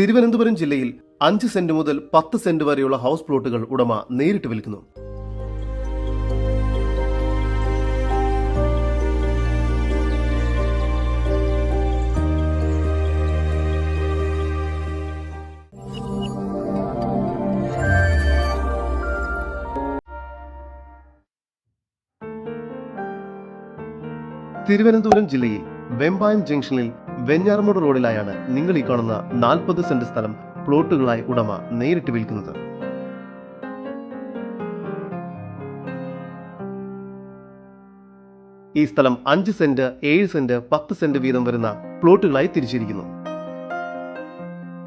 തിരുവനന്തപുരം ജില്ലയിൽ അഞ്ച് സെന്റ് മുതൽ പത്ത് സെന്റ് വരെയുള്ള ഹൗസ് പ്ലോട്ടുകൾ ഉടമ നേരിട്ട് വിൽക്കുന്നു. തിരുവനന്തപുരം ജില്ലയിൽ വെമ്പായം ജംഗ്ഷനിൽ വെഞ്ഞാറമൂട് റോഡിലായാണ് നിങ്ങൾ ഈ കാണുന്ന നാൽപ്പത് സെന്റ് സ്ഥലം പ്ലോട്ടുകളായി ഉടമ നേരിട്ട് വിൽക്കുന്നത്. ഈ സ്ഥലം അഞ്ച് സെന്റ് ഏഴ് സെന്റ് പത്ത് സെന്റ് വീതം വരുന്ന പ്ലോട്ടുകളായി തിരിച്ചിരിക്കുന്നു.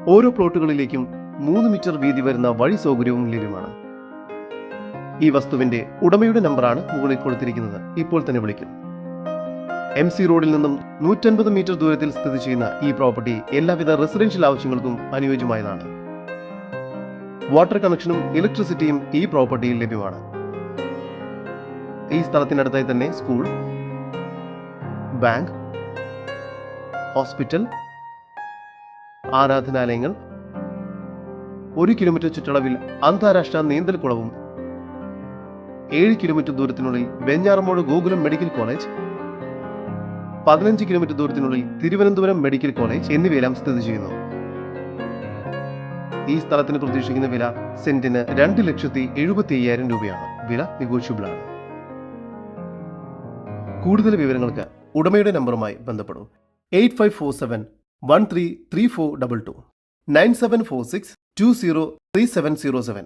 ഓരോ പ്ലോട്ടുകളിലേക്കും മൂന്ന് മീറ്റർ വീതി വരുന്ന വഴി സൗകര്യവും ലഭ്യമാണ്. ഈ വസ്തുവിന്റെ ഉടമയുടെ നമ്പറാണ് മുകളിൽ കൊടുത്തിരിക്കുന്നത്. ഇപ്പോൾ തന്നെ വിളിക്കും. എം സി റോഡിൽ നിന്നും നൂറ്റൻപത് മീറ്റർ ദൂരത്തിൽ സ്ഥിതി ചെയ്യുന്ന ഈ പ്രോപ്പർട്ടി എല്ലാവിധ റെസിഡൻഷ്യൽ ആവശ്യങ്ങൾക്കും അനുയോജ്യമായതാണ്. വാട്ടർ കണക്ഷനും ഇലക്ട്രിസിറ്റിയും ഈ പ്രോപ്പർട്ടിയിൽ ലഭ്യമാണ്. ഈ സ്ഥലത്തിനടുത്തായി തന്നെ സ്കൂൾ ബാങ്ക് ഹോസ്പിറ്റൽ ആരാധനാലയങ്ങൾ ഒരു കിലോമീറ്റർ ചുറ്റളവിൽ അന്താരാഷ്ട്ര നീന്തൽക്കുളവും ഏഴ് കിലോമീറ്റർ ദൂരത്തിനുള്ളിൽ വെഞ്ഞാറമൂട് ഗോകുലം മെഡിക്കൽ കോളേജ് പതിനഞ്ച് കിലോമീറ്റർ ദൂരത്തിനുള്ളിൽ തിരുവനന്തപുരം മെഡിക്കൽ കോളേജ് എന്നിവയെല്ലാം സ്ഥിതി ചെയ്യുന്നു. ഈ സ്ഥലത്തിന് പ്രതീക്ഷിക്കുന്ന വില സെന്റിന് രണ്ട് ലക്ഷത്തി എഴുപത്തി അയ്യായിരം രൂപയാണ്. വില നെഗോഷ്യബിൾ ആണ് കൂടുതൽ വിവരങ്ങൾക്ക് ഉടമയുടെ നമ്പറുമായി ബന്ധപ്പെടും. Eight five four seven one three three four double two. Nine seven four six two zero three seven zero seven.